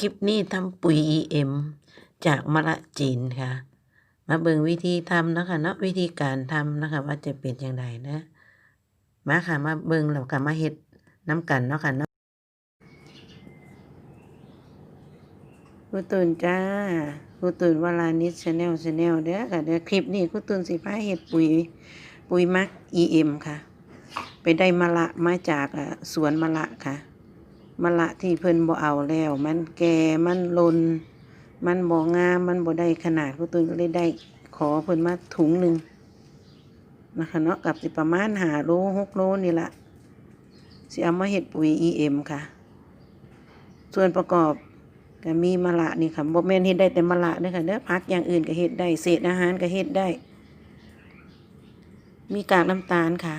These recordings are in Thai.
คลิปนี้ทำปุ๋ย EM จากมะละจีนค่ะ มาเบิ่งวิธีทำนะคะเนาะวิธีการทำนะคะ ว่าจะเป็นอย่างไรนะ มาค่ะมาเบิ่งแล้วก็มาเฮ็ดน้ำกันเนาะค่ะเนาะครูตุนจ้าครูตุนวลานิดชาแนลชาแนลเด้อค่ะเดี๋ยวคลิปนี้ครูตุนสิพาเฮ็ดปุ๋ย ปุ๋ยมัก EM ค่ะ ไปได้มะละมาจากสวนมะละค่ะ มะละที่เพิ่นบ่เอาแล้ว มันแก่มันลน มันบ่งามมันบ่ได้ขนาดครูตุนก็เลยได้ขอเพิ่นมาถุงหนึ่งนะคะเนาะกับสิประมาณห้าโลหกโลนี่ละสิเอามาเฮ็ดปุ๋ย EM ค่ะ ส่วนประกอบก็มีมะละนี่ค่ะบ่แม่นเฮ็ดได้แต่มะละเด้อค่ะเด้อผักอย่างอื่นก็เฮ็ดได้เศษอาหารก็เฮ็ดได้ มีกากน้ำตาลค่ะ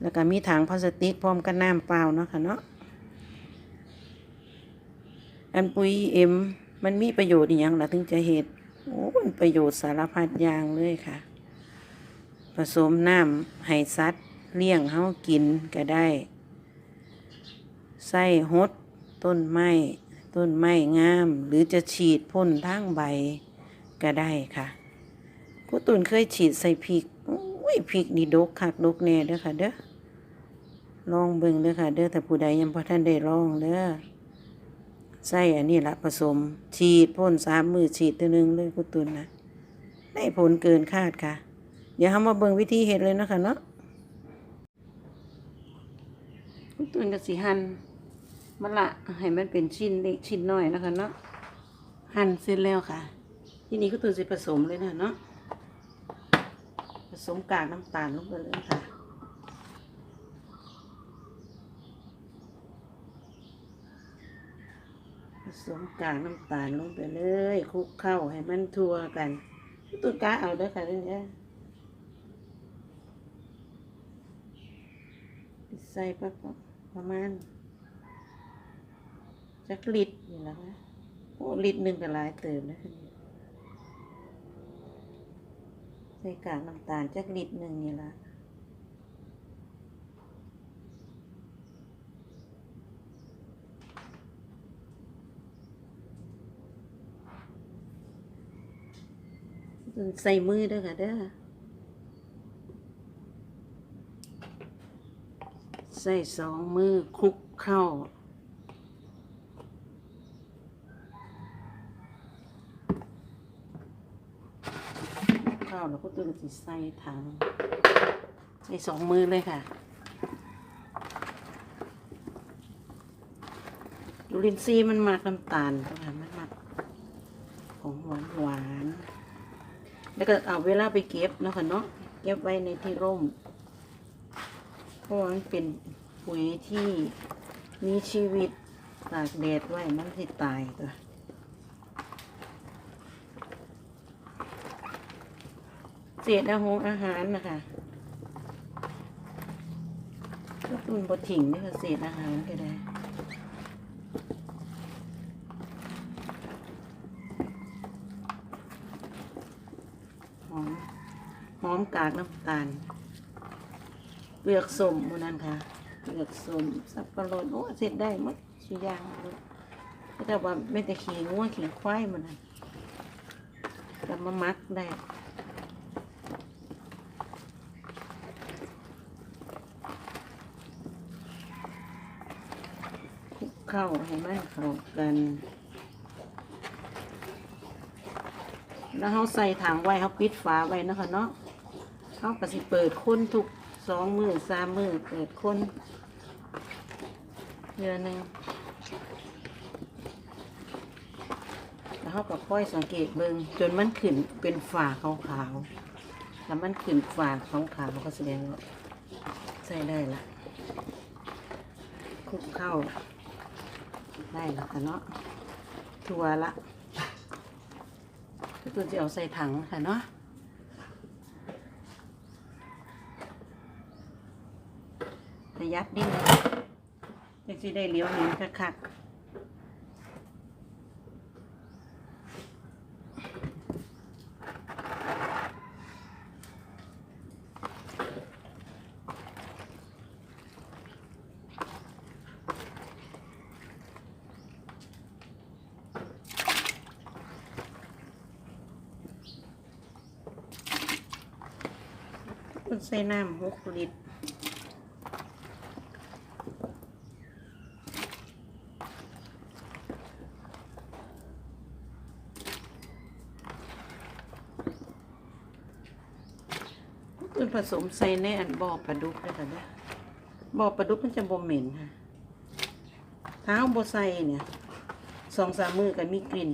แล้วก็มีถังพลาสติกพร้อมกับน้ำเปล่าเนาะค่ะเนาะ อันปุ๋ยเอ็มมันมีประโยชน์อีหยังละถึงจะเฮ็ดโอ้มันประโยชน์สารพัดอย่างเลยค่ะ ผสมน้ำให้สัตว์เลี้ยงเฮากินก็ได้ใส่หดต้นไม้ต้นไม้งาม หรือจะฉีดพ่นทางใบก็ได้ค่ะครูตุนเคยฉีดใส่พริกโอ้ยพริกนี่ดกคักดกแน่เด้อค่ะเด้อลองเบิ่งเด้อค่ะ เด้อแต่ผู้ใดยังบ่ทันได้ลองเด้อ ใส่อันนี้ละผสม ฉีดพ่นสามมือฉีดตัวหนึงเลยคุณตุนนะได้ผลเกินคาดค่ะ เดี๋ยวเรามาเบิ่งวิธีเฮ็ดเลยนะคะเนาะคุณตุนกับสีหั่นมะละให้มันเป็นชิ้นเล็กชิ้นน้อยแล้วค่ะเนาะหั่นเสร็จแล้วค่ะ ทีนี้คุณตุนสิผสมเลยนะเนาะผสมกากน้ำตาลลงไปเลยค่ะ ผ สมกากน้ำตาลลงไปเลยคลุกเข้าให้มันทั่วกันตุนกาเอาด้อค่ะเด้องนี้ใส่ประประมาณจักลิตรนี่แหละค่ะโอ้ลิตรหนึ่งก็หลายเติมนะคะใส่กากน้ำตาลจักลิตรหนึ่งนี่ละ ใส่มือด้อค่ะเด้อใส่สองมือคลุกเข้าเข้าแล้วก็ตัวจะใส่ถังใส่สองมือเลยค่ะยูรินซีมันมากน้ำตาลค่ะมันมากของหวานหวาน แล้วก็เอาเวลาไปเก็บเนาะค่ะเนาะเก็บไว้ในที่ร่มเพราะว่ามันเป็นปุ๋ยที่มีชีวิตตากแดดไว้มันสิตายตัวเศษอาหงอาหารนะคะก็ตุนบดถิ่งนี่ค่ะเศษอาหารก็ได้ หอมห อมกากน้ำตาลเปลือกส้มมันนั้นค่ะเปลือกส้มสับปะรดโอ้เสร็จได้หมดชิ้อย่างเลยแต่ว่าไม่แต่ขี่งัวขี่ควายมันนั้นแต่มามักได้คลุกเข้าให้มันเข้ากันแล้วเขาใส่ถังไว้เขาปิดฝาไว้นะคะเนาะ เขาก็สิเปิดคนทุกสองมือสามมือเปิดคนเดือนหนึ่งแล้วเขาก็ค่อยสังเกตเบิงจนมันขึ้นเป็นฝาขาวๆแล้วมันขึ้นฝาขาวๆก็แสดงว่าใส่ได้ละคลุกเข้า ได้ล้วค่ะเนาะทัวละก็ตัวจะเอาใส่ถังค่ะเนาะ ประหยัดดิ้นจังสิได้เลี้ยวเห็นคักใส่น้ำหกลิตร นผสมใส่ในอันบอปลาดุกด้วยค่ะเด้อบอปลาดุกมันจะบ่เหม็นค่ะเท้าบ่ใส่เนี่ยสองสามมือก็มีกลิ่น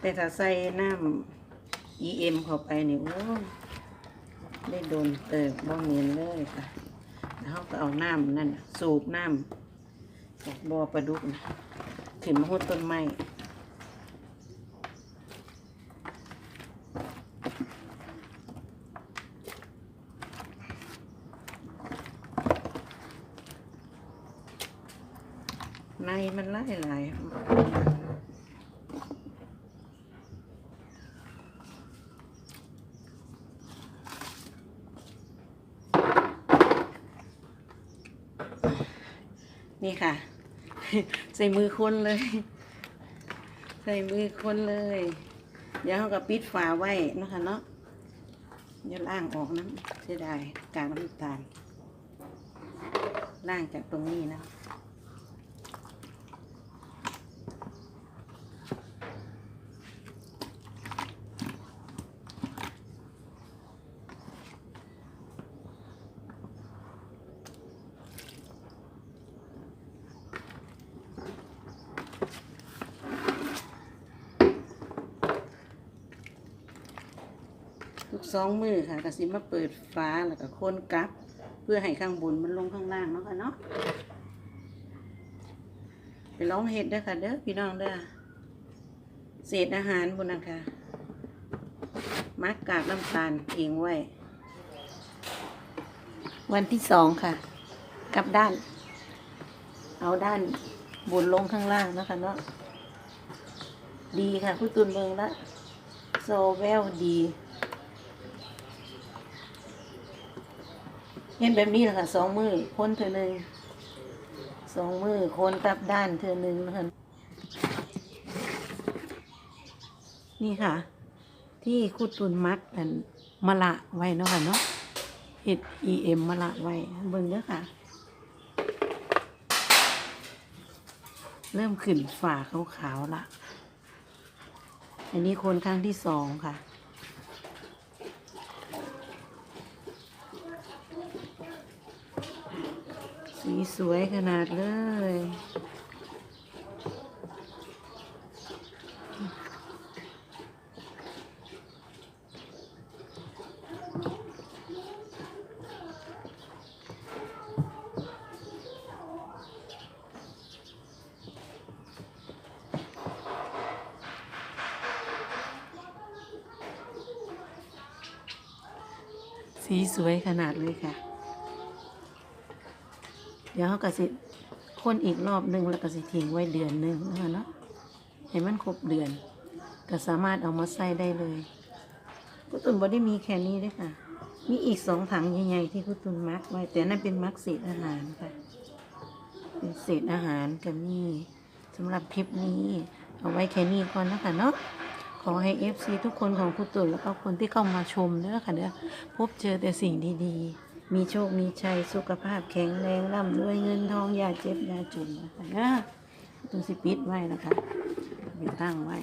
แต่ถ้าใส่น้ำ EM เข้าไปนี่โอ้ได้โดนเติบบ่เหม็นเลยค่ะแล้วเขาก็เอาน้ำนั่นสูบน้ำจากบอปลาดุกนะขึ้นมาหดต้นไม้ใน มันไล่หลายนี่ค่ะ ใส่มือคนเลย ใส่มือคนเลย เดี๋ยวเขาก็ปิดฝาไว้นะคะเนาะเดี๋ยวล่างออกน้ำเสียดายกากน้ำตาลล่างจากตรงนี้นะ สองมือค่ะกระสิมาเปิดฟ้าแล้วก็ค้นกลับ เพื่อให้ข้างบนมันลงข้างล่างเนาะค่ะเนาะไปลองเห็ดเด้อค่ะเด้อพี่น้องเด้อเศษอาหารบนนั้นค่ะมักกากน้ำตาลเองไว้ วันที่สองค่ะ กลับด้าน เอาด้านบนลงข้างล่างนะคะเนาะดีค่ะคุณตุนเมืองละโซเวลดี เห็นแบบนี้แหละค่ะสองมือคนเธอหนึ่งสองมือคนกลับด้านเธอหนึ่งนะคะนี่ค่ะ ที่คุดตุนมัดอันมะละไว้เนาะค่ะเนาะเห็ด EM มะละไว้เบิ่งเด้อค่ะ เริ่มขึ้นฝ่าขาวๆละอันนี้คนครั้งที่สองค่ะ สีสวยขนาดเลย สีสวยขนาดเลยค่ะ เดี๋ยวเขาก็สิคนอีกรอบหนึ่งแล้วก็สิทิ้งไว้เดือนหนึ่งนะคะเนาะให้มันครบเดือน ก็สามารถเอามาใส่ได้เลยกุตุนบอได้มีแค่นี้ด้วยค่ะ มีอีกสองถังใหญ่ๆที่กุตุนมักไว้ แต่นั่นเป็นมักเศษอาหารค่ะ เป็นเศษอาหารก็มีสำหรับคลิปนี้ เอาไว้แค่นี้ก่อนนะคะเนาะขอให้ FC ทุกคนของคุณตุนแล้วก็คนที่เข้ามาชมเด้อค่ะเด้อพบเจอแต่สิ่งดีๆ มีโชค มีชัย สุขภาพแข็งแรงร่ำรวยเงินทองอย่าเจ็บอย่าจนนะคะนะตุนสิปิดไว้นะคะไปตั้งไว้